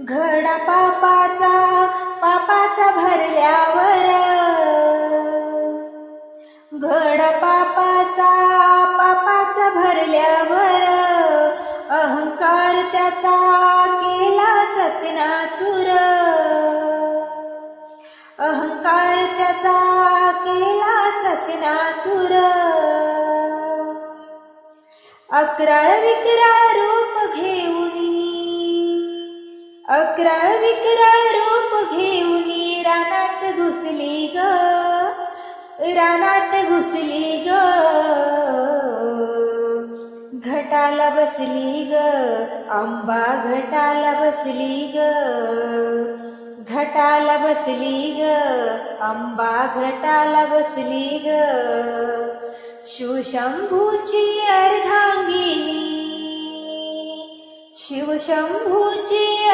घडा पापाचा पापाचा भरल्यावर. घड पापाचा पापाचा भरल्यावर. अहंकार त्याचा केला चकनाचूर. अहंकार त्याचा केला चकनाचूर. अकराळ विक्रारू अकराळ विकराळ रूप घेऊन रानात घुसली ग. रानात घुसली ग. घटाला बसली ग. आंबा घटाला बसली ग. घटाला बसली ग. आंबा घटाला बसली ग. शिवशंभूची अर्धांगिनी. शिवशंभूची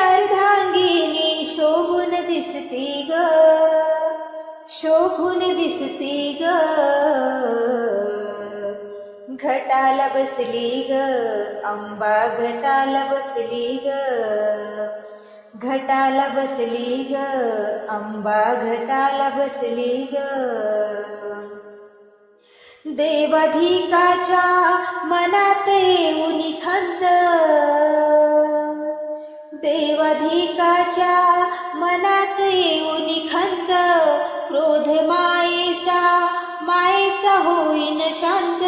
दिसती ग. शोभून दिसती ग. घटाला बसली ग. आंबा घटाला बसली ग. घटाला बसली ग. आंबा घटाला बसली ग. देवाधिकाच्या मनात येऊन खंद देवाधिका मायेचा मायेचा होईन शांत.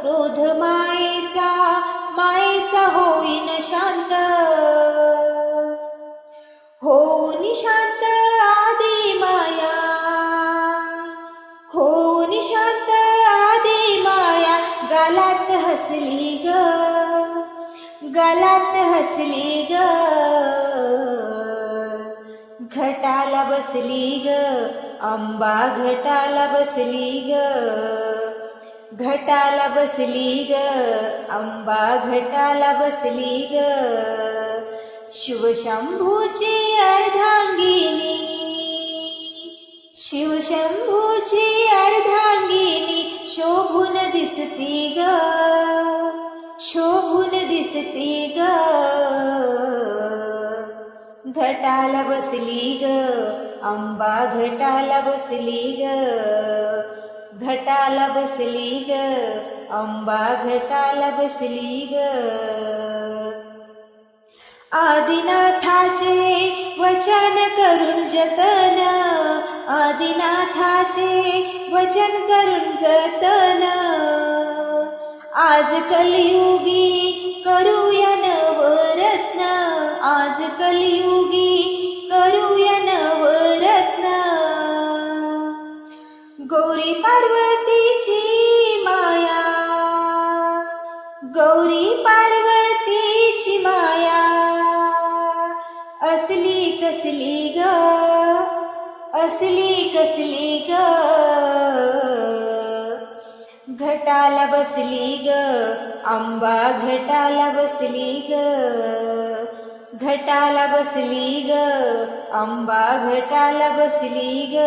क्रोध मायेचा मायेचा होईन शांत. हो शांत आदे माया. हो शांत आदे माया गालात हसली ग. गालात हसली ग. घटाला बसली ग. आंबा घटाला बसली ग. घटाला बसली ग. आंबा घटाला बसली ग. शिवशंभूची अर्धांगिनी. शिवशंभूची अर्धांगिनी शोभून दिसती ग. शोभून दिसती ग. घटाला बसली ग. अंबा घटाला बसली ग. घटाला बसली ग. अंबा घटाला बसली ग. आदिनाथाचे वचन करून जतन. आदिनाथाचे वचन करून जतन. आज कलियुगी करूया नवरत्न. आज कलियुगी गौरी पार्वतीची माया. गौरी पार्वतीची माया. असली कसली ग असली कसली ग. घटाला बसली ग आंबा घटाला बसली ग. घटाला बसली ग आंबा घटाला बसली ग.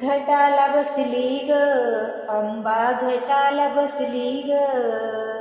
घटाला बसली ग अंबा घटाला बसली ग.